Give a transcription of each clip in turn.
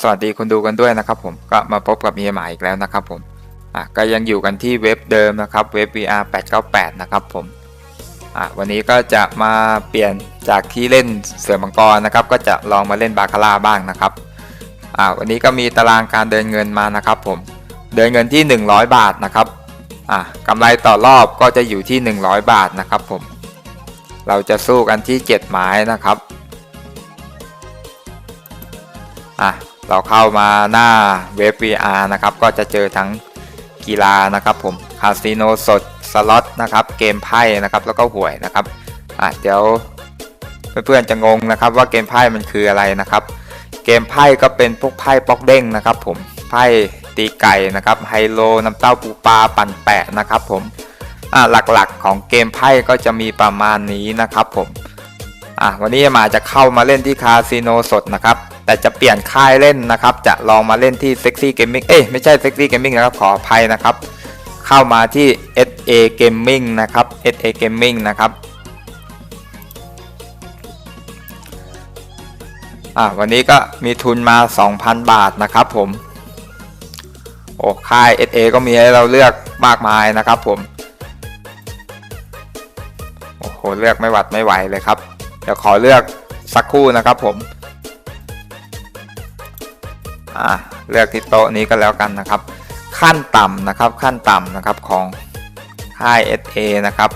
สวัสดีคนดูกันด้วยนะครับผมก็มาพบกับเฮียหมาอีกแล้วนะครับผมอะก็ยังอยู่กันที่เว็บเดิมนะครับเว็บ VR 898 นะครับผมอะวันนี้ก็จะมาเปลี่ยนจากที่เล่นเสือมังกรนะครับ ก็จะลองมาเล่นบาคาร่าบ้างนะครับอะวันนี้ก็มีตารางการเดินเงินมานะครับผมเดินเงินที่ 100 บาทนะครับอะกำไรต่อรอบก็จะอยู่ที่ 100 บาทนะครับผมเราจะสู้กันที่7ไม้นะครับอะ เราเข้ามาหน้าเว็บ VR นะครับ ก็จะเจอทั้งกีฬานะครับผมคาสิโนสดสล็อตนะครับ เกมไพ่นะครับ แล้วก็หวยนะครับอะเดี๋ยวเพื่อนๆจะงงนะครับ ว่าเกมไพ่มันคืออะไรนะครับ เกมไพ่ก็เป็นพวกไพ่ป๊อกเด้งนะครับผมไพ่ตีไก่นะครับไฮโลน้ำเต้าปูปลาปั่นแปะนะครับผมอะหลักๆของเกมไพ่ก็จะมีประมาณนี้นะครับผมอะวันนี้มาจะเข้ามาเล่นที่คาสิโนสดนะครับ แต่จะเปลี่ยนค่ายเล่นนะครับ จะลองมาเล่นที่ Sexy Gaming เอ้ยไม่ใช่ Sexy Gaming นะครับขออภัยนะครับ เข้ามาที่ SA Gaming นะครับ SA Gaming นะครับอ่าวันนี้ก็มีทุนมา 2,000 บาทนะครับผมโอ้ค่าย SA ก็มีให้เราเลือกมากมายนะครับผมโอ้โหเลือกไม่หวัดไม่ไหวเลยครับ เดี๋ยวขอเลือกสักคู่นะครับผม อะเลือกที่โต๊ะนี้ก็แล้วกันนะครับ ขั้นต่ำนะครับขั้นต่ำนะครับของค่าย SA นะครับ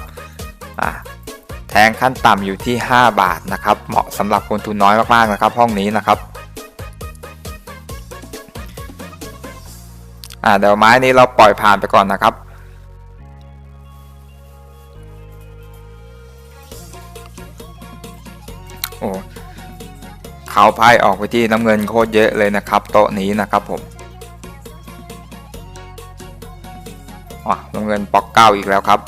อะแทงขั้นต่ำอยู่ที่ 5 บาทนะครับ เหมาะสำหรับคนทุนน้อยมากๆนะครับ ห้องนี้นะครับอ่าเดี๋ยวไม้นี้เราปล่อยผ่านไปก่อนนะครับ เขาไพ่ออกไปที่น้ำเงินโคตรเยอะเลยนะครับ โต๊ะนี้นะครับผมอ๋อน้ำเงินปอกเก้าอีกแล้วครับ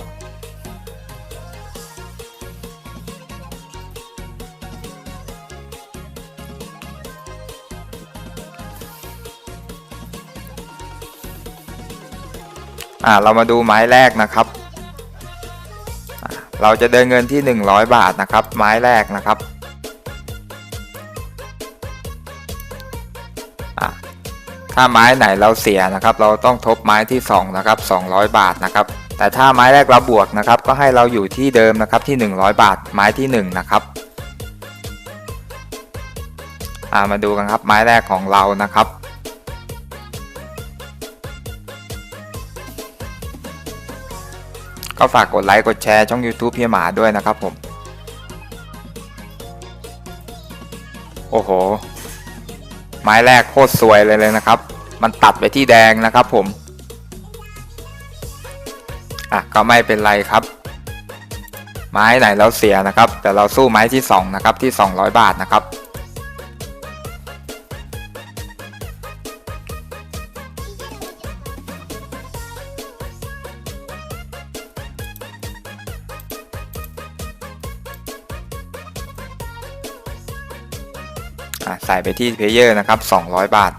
อ่าเรามาดูไม้แรกนะครับ เราจะเดินเงินที่ 100 บาทนะครับ ไม้แรกนะครับ ถ้าไม้ไหนเราเสียนะครับ เราต้องทบไม้ที่2นะครับ200 บาทนะครับ แต่ถ้าไม้แรกเราบวกนะครับ ก็ให้เราอยู่ที่เดิมนะครับที่ 100 บาทไม้ที่ 1 นะครับามาดูกันครับไม้แรกของเรานะครับ ก็ฝากกดไลค์กดแชร์ช่อง YouTube พียหมาด้วยนะครับผม โอ้โห ไม้แรกโคตรสวยเลยเลยนะครับ มันตัดไปที่แดงนะครับผม อะก็ไม่เป็นไรครับ ไม้ไหนเราเสียนะครับ แต่เราสู้ไม้ที่ 2 นะครับที่ 200 บาทนะครับ ใส่ไปที่เพลเยอร์นะครับ 200 บาท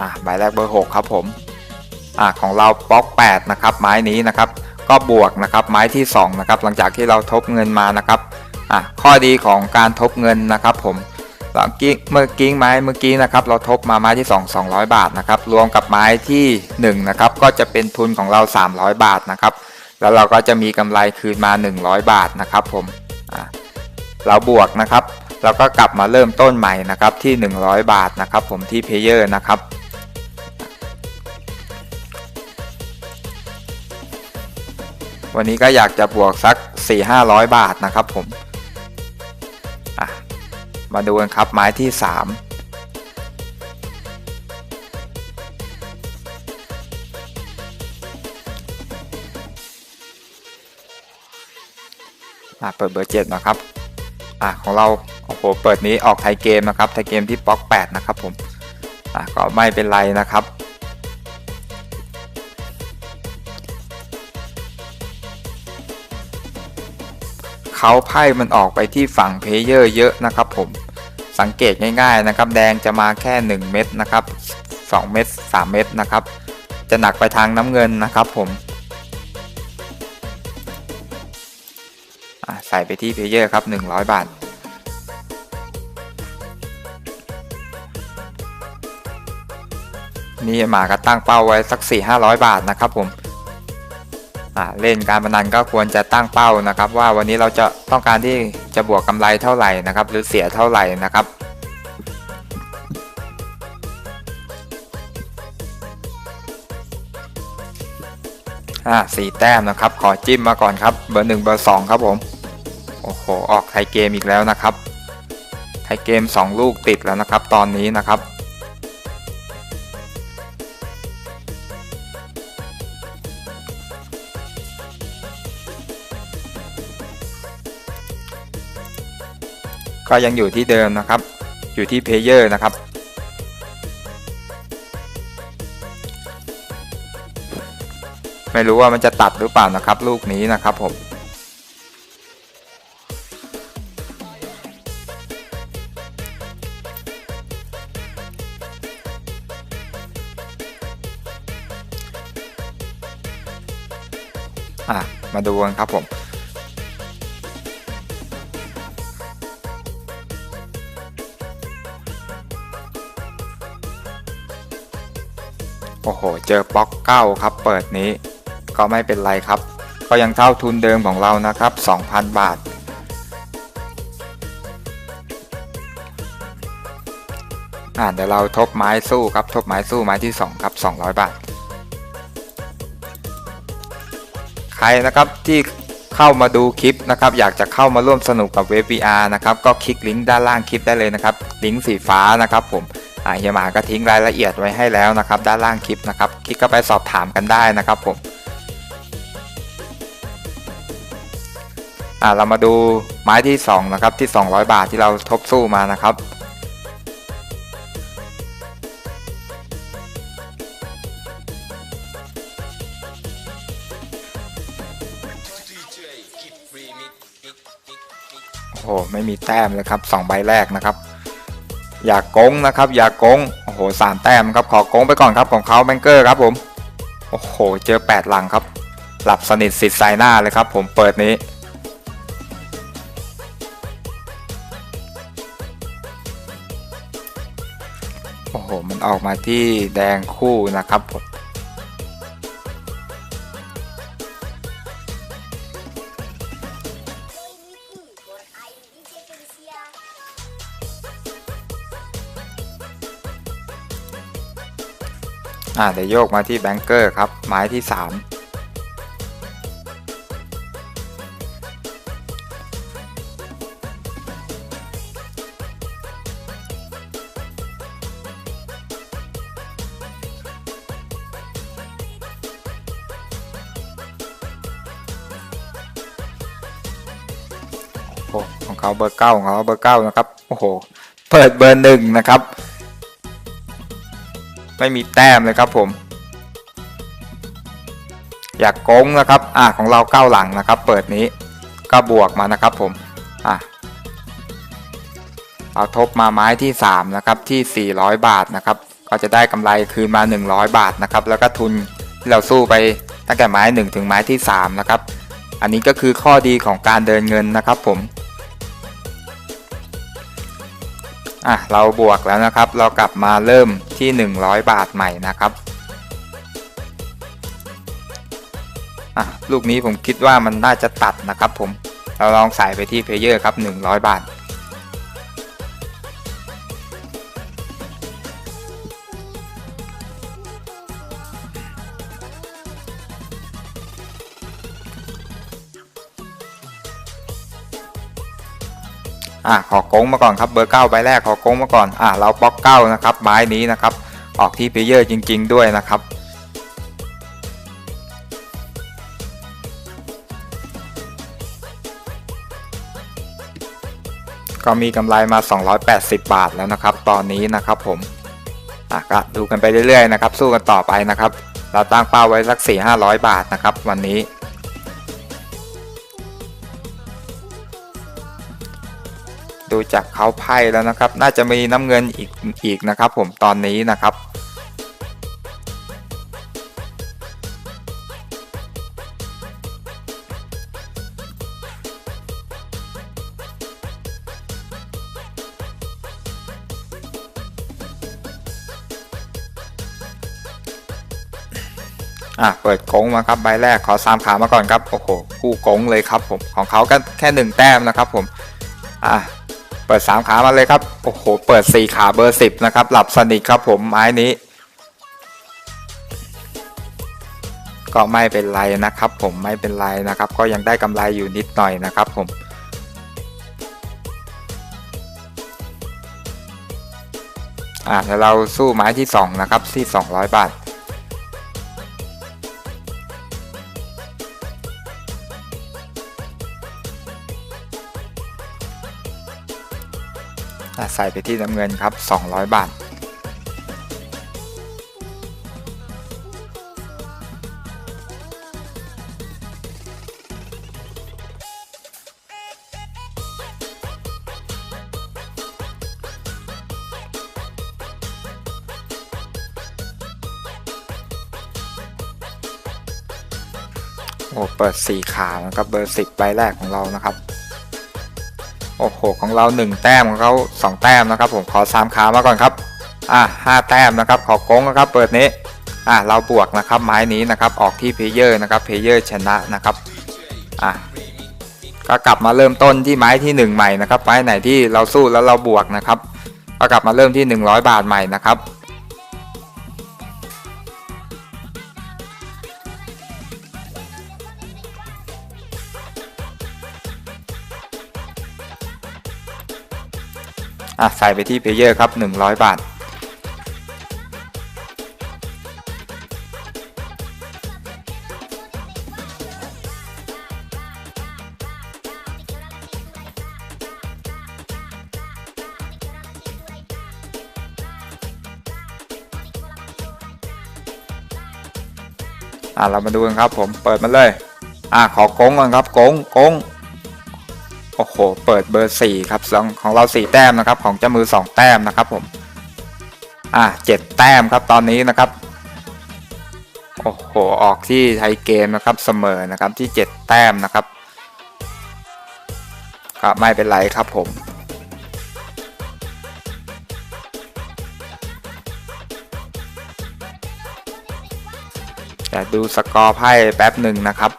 อะใบแรกเบอร์ 6 ครับผม อะของเราป๊อก 8 นะครับ ไม้นี้นะครับ ก็บวกนะครับ ไม้ที่ 2 นะครับ หลังจากที่เราทบเงินมานะครับอะข้อดีของการทบเงินนะครับผม เมื่อกี้เมื่อกี้ไม้เมื่อกี้นะครับเราทบมาไม้ที่ 2 200 บาทนะครับรวมกับไม้ที่1นะครับก็จะเป็นทุนของเรา 300 บาทนะครับแล้วเราก็จะมีกำไรคืนมา 100 บาทนะครับผมเราบวกนะครับเราก็กลับมาเริ่มต้นใหม่นะครับที่ 100 บาทนะครับผมที่เพเยอร์นะครับวันนี้ก็อยากจะบวกสัก 4-500 บาทนะครับผม มาดูกันครับไม้ที่ 3อะเปิดเบอร์7นะครับ อะของเรา โอ้โห เปิดนี้ออกไทยเกมนะครับ ไทยเกมที่ป๊อก8นะครับผม อะก็ไม่เป็นไรนะครับ เขาไพ่มันออกไปที่ฝั่งเพลเยอร์เยอะนะครับผมสังเกตง่ายๆนะครับแดงจะมาแค่ 1 เม็ดนะครับ 2 เม็ด3 เม็ดนะครับ จะหนักไปทางน้ำเงินนะครับผมใส่ไปที่เพลเยอร์ครับ 100 บาทนี่หมาก็ตั้งเป้าไว้สัก 4 500 บาทนะครับผม เล่นการพนันก็ควรจะตั้งเป้านะครับ ว่าวันนี้เราจะต้องการที่จะบวกกำไรเท่าไหร่นะครับ หรือเสียเท่าไหร่นะครับอ่าสี่แต้มนะครับ ขอจิ้มมาก่อนครับ เบอร์หนึ่งเบอร์สองครับผม โอ้โห ออกไทยเกมอีกแล้วนะครับ ไทยเกม2ลูกติดแล้วนะครับ ตอนนี้นะครับ ก็ยังอยู่ที่เดิมนะครับ อยู่ที่เพเยอร์นะครับ ไม่รู้ว่ามันจะตัดหรือเปล่านะครับ ลูกนี้นะครับผมอะมาดูกันครับผม เจอป๊อกเก้าครับ เปิดนี้ ก็ไม่เป็นไรครับ ก็ยังเท่าทุนเดิมของเรานะครับ 2,000 บาท อ่าเดี๋ยวเราทบไม้สู้ครับ ทบไม้สู้ไม้ที่ 2 ครับ 200 บาท ใครนะครับที่เข้ามาดูคลิปนะครับ อยากจะเข้ามาร่วมสนุกกับเว็บ VR นะครับ ก็คลิกลิงก์ด้านล่างคลิปได้เลยนะครับ ลิงก์สีฟ้านะครับผม เฮียหมาก็ทิ้งรายละเอียดไว้ให้แล้วนะครับ ด้านล่างคลิปนะครับ คลิกเข้าไปสอบถามกันได้นะครับผมอ่าเรามาดูไม้ที่ 2 นะครับที่ 200 บาทที่เราทบสู้มานะครับ โอ้โห ไม่มีแต้มเลยครับ 2 ใบแรกนะครับ อย่ากโกงนะครับ อย่ากโกงโอ้โหสามแต้มครับขอโกงไปก่อนครับของเขาแบงเกอร์ครับผมโอ้โหเจอ 8 หลังครับ หลับสนิทสิทธิ์สายหน้าเลยครับ ผมเปิดนี้ โอ้โห มันออกมาที่แดงคู่นะครับผม อ่าเดี๋ยวโยกมาที่แบงเกอร์ครับไม้ที่3โอ้ของเขาเบอร์เก้าของเขาเบอร์เก้านะครับ โอ้โห เปิดเบอร์หนึ่งนะครับ ไม่มีแต้มเลยครับผม อยากโกงนะครับอ่าของเราเก้าหลังนะครับ เปิดนี้ก็บวกมานะครับผมอะเอาทบมาไม้ที่3นะครับที่ 400 บาทนะครับ ก็จะได้กำไรคืนมา 100 บาทนะครับ แล้วก็ทุนที่เราสู้ไปตั้งแต่ไม้ 1 ถึงไม้ที่3นะครับ อันนี้ก็คือข้อดีของการเดินเงินนะครับผม อะเราบวกแล้วนะครับ เรากลับมาเริ่มที่ 100 บาทใหม่นะครับอะลูกนี้ผมคิดว่ามันน่าจะตัดนะครับผมเราลองใส่ไปที่เพลเยอร์ครับ 100 บาท อะขอโก้งมาก่อนครับเบอร์เก้าใบแรกขอโก้งมาก่อนอะเราบล็อกเก้านะครับไม้นี้นะครับ ออกที่เพเยอร์จริง ๆ ด้วยนะครับก็มีกำไรมา 280 บาทแล้วนะครับ ตอนนี้นะครับผมอะก็ดูกันไปเรื่อยๆนะครับ สู้กันต่อไปนะครับ เราตั้งเป้าไว้สัก 4-500 บาทนะครับ วันนี้ ดูจากเขาไพ่แล้วนะครับ น่าจะมีน้ำเงินอีกอีกนะครับผมตอนนี้นะครับอะเปิดโกงมาครับใบแรกขอสามขามาก่อนครับโอ้โหคู่โกงเลยครับผมของเขาก็แค่หนึ่งแต้มนะครับผมอะ ปิดสามขามาเลยครับโอ้โหเปิดสี่ขาเบอร์สิบนะครับ หลับสนิทครับผมไม้นี้ ก็ไม่เป็นไรนะครับ ผมไม่เป็นไรนะครับ ก็ยังได้กำไรอยู่นิดหน่อยนะครับผมอะเดี๋ยวเราสู้ไม้ที่สองนะครับที่ 200 บาท ใส่ไปที่น้ำเงินครับ 200 บาท โอ้ เปิด4ขานะครับ เบอร์ 10 ใบแรกของเรานะครับ โอ้โหของเรา 1 แต้มของเขา2 แต้มนะครับ ผมขอ3ขามาก่อนครับอะ5แต้มนะครับขอโกงนะครับ เปิดนี้อะเราบวกนะครับไม้นี้นะครับออกที่เพเยอร์นะครับเพเยอร์ชนะนะครับอะก็กลับมาเริ่มต้นที่ไม้ที่ 1 ใหม่นะครับไม้ไหนที่เราสู้แล้วเราบวกนะครับก็กลับมาเริ่มที่ 100 บาทใหม่นะครับ อะใส่ไปที่เพเยอร์ครับ 100 บาท อะเรามาดูกันครับผมเปิดมาเลย อะขอโกงก่อนครับโกงโกง เปิดเบอร์สี่ครับของของเราสี่แต้มนะครับ ของเจ้ามือสองแต้มนะครับผม อะเจ็ดแต้มครับตอนนี้นะครับ โอ้โห ออกที่ไทยเกมนะครับเสมอนะครับที่เจ็ดแต้มนะครับก็ไม่เป็นไรครับผมแต่ดูสกอร์ไพ่แป๊บหนึ่งนะครับ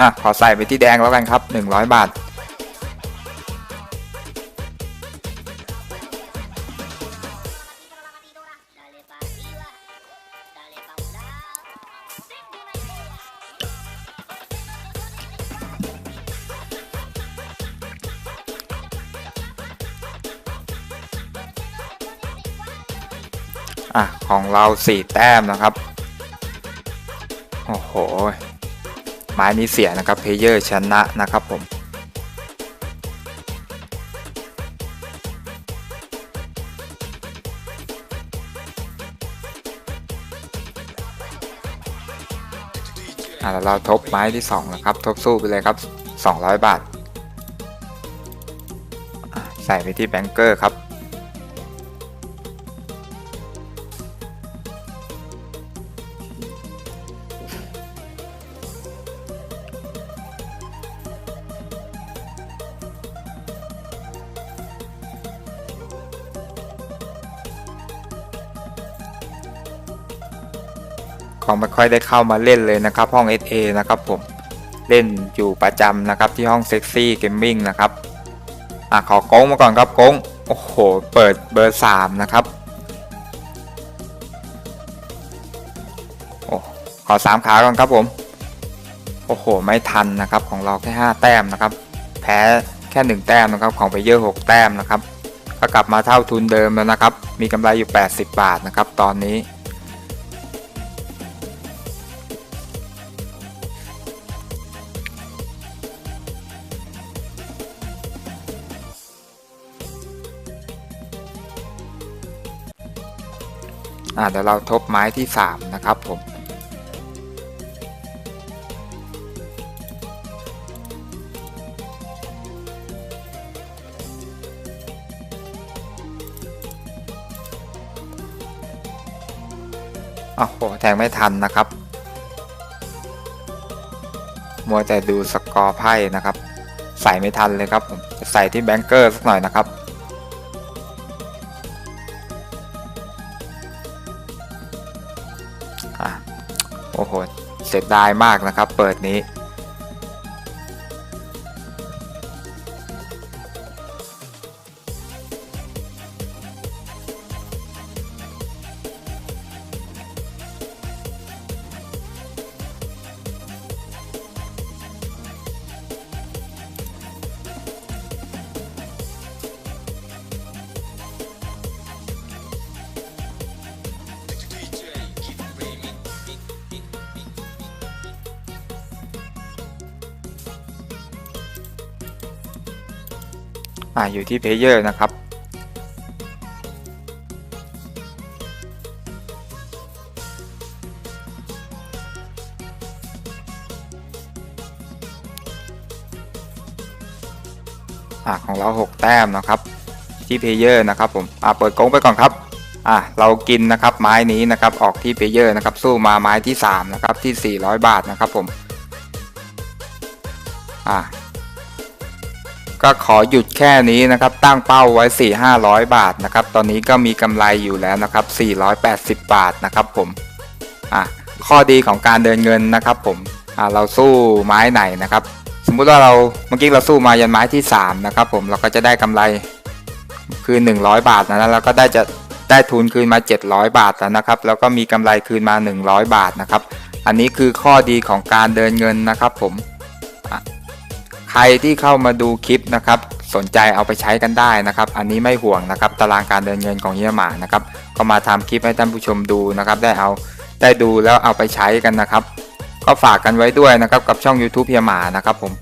อะขอใส่ไปที่แดงแล้วกันครับ 100 บาท อะ ของเราสี่แต้มนะครับ ไม้นี้เสียนะครับเพเยอร์ชนะนะครับผมแล้วเราทบไม้ที่2นะครับ ทบสู้ไปเลยครับ 200 บาท ใส่ไปที่แบงเกอร์ครับ ของไม่ค่อยได้เข้ามาเล่นเลยนะครับ ห้อง SA นะครับผมเล่นอยู่ประจำนะครับที่ห้องเซ็กซี่เกมมิ่งนะครับอะขอโก้งมาก่อนครับโก้งโอ้โห เปิดเบอร์ 3 นะครับโอ้ขอ 3 ขาก่อนครับผม โอ้โห ไม่ทันนะครับของเราแค่ 5 แต้มนะครับ แพ้แค่ 1 แต้มนะครับของไปเยอร์6แต้มนะครับก็กลับมาเท่าทุนเดิมแล้วนะครับ มีกำไรอยู่ 80 บาทนะครับ ตอนนี้ อ่าเดี๋ยวเราทบไม้ที่สามนะครับผมโอ้โหแทงไม่ทันนะครับ มัวแต่ดูสกอร์ไพ่นะครับ ใส่ไม่ทันเลยครับผมจะใส่ที่แบงเกอร์สักหน่อยนะครับ ได้มากนะครับ เปิดนี้ อ่าอยู่ที่เพลเยอร์นะครับอ่าของเรา 6 แต้มนะครับที่เพเยอร์นะครับผมอ่าเปิดโกงไปก่อนครับอ่าเรากินนะครับไม้นี้นะครับออกที่เพเยอร์นะครับสู้มาไม้ที่3นะครับที่ 400 บาทนะครับผมอ่า ก็ขอหยุดแค่นี้นะครับ ตั้งเป้าไว้ 4 500 บาทนะครับ ตอนนี้ก็มีกำไรอยู่แล้วนะครับ 480 บาทนะครับผมอะข้อดีของการเดินเงินนะครับผมอะเราสู้ไม้ไหนนะครับ สมมุติว่าเราเมื่อกี้เราสู้มายันไม้ที่ 3 นะครับผมเราก็จะได้กำไรคืน100 บาทนะแล้วก็ได้จะได้ทุนคืนมา 700 บาทแล้วนะครับ แล้วก็มีกำไรคืนมา 100 บาทนะครับ อันนี้คือข้อดีของการเดินเงินนะครับผม ใครที่เข้ามาดูคลิปนะครับสนใจเอาไปใช้กันได้นะครับ อันนี้ไม่ห่วงนะครับ ตารางการเดินเงินของเฮียหมานะครับ ก็มาทำคลิปให้ท่านผู้ชมดูนะครับ ได้เอาได้ดูแล้วเอาไปใช้กันนะครับ ก็ฝากกันไว้ด้วยนะครับกับช่อง YouTube เฮียหมานะครับผม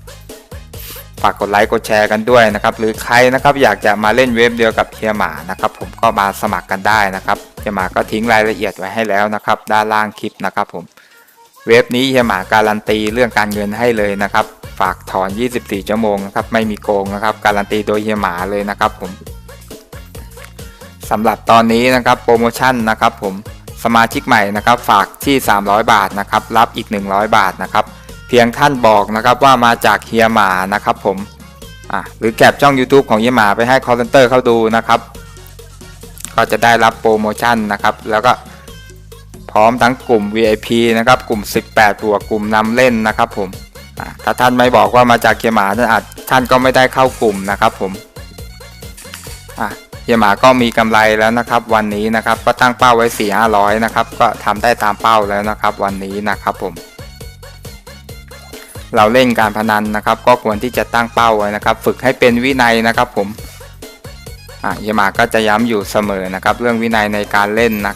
ฝากกดไลค์กดแชร์กันด้วยนะครับ หรือใครนะครับอยากจะมาเล่นเว็บเดียวกับเฮียหมานะครับ ผมก็มาสมัครกันได้นะครับเฮียหมาก็ทิ้งรายละเอียดไว้ให้แล้วนะครับ ด้านล่างคลิปนะครับ ผม เว็บนี้เฮียหมาการันตีเรื่องการเงินให้เลยนะครับ ฝากถอน 24 ชั่วโมงนะครับไม่มีโกงนะครับ การันตีโดยเฮียหมาเลยนะครับผมสำหรับตอนนี้นะครับโปรโมชั่นนะครับผมสมาชิกใหม่นะครับฝากที่ 300 บาทนะครับรับอีก 100 บาทนะครับเพียงท่านบอกนะครับว่ามาจากเฮียหมานะครับผมอะหรือแคปช่อง YouTube ของเฮียหมาไปให้ call center เข้าดูนะครับ ก็จะได้รับโปรโมชั่นนะครับ แล้วก็พร้อมทั้งกลุ่ม VIP นะครับกลุ่ม 18ตัวกลุ่มนำเล่นนะครับผม ถ้าท่านไม่บอกว่ามาจากเฮียหมาท่านอาจท่านก็ไม่ได้เข้ากลุ่มนะครับผมเฮียหมาก็มีกำไรแล้วนะครับ วันนี้นะครับก็ตั้งเป้าไว้4 500นะครับก็ทำได้ตามเป้าแล้วนะครับ วันนี้นะครับผม เราเล่นการพนันนะครับ ก็ควรที่จะตั้งเป้าไว้นะครับ ฝึกให้เป็นวินัยนะครับผมเฮียหมาก็จะย้ำอยู่เสมอนะครับ เรื่องวินัยในการเล่นนะ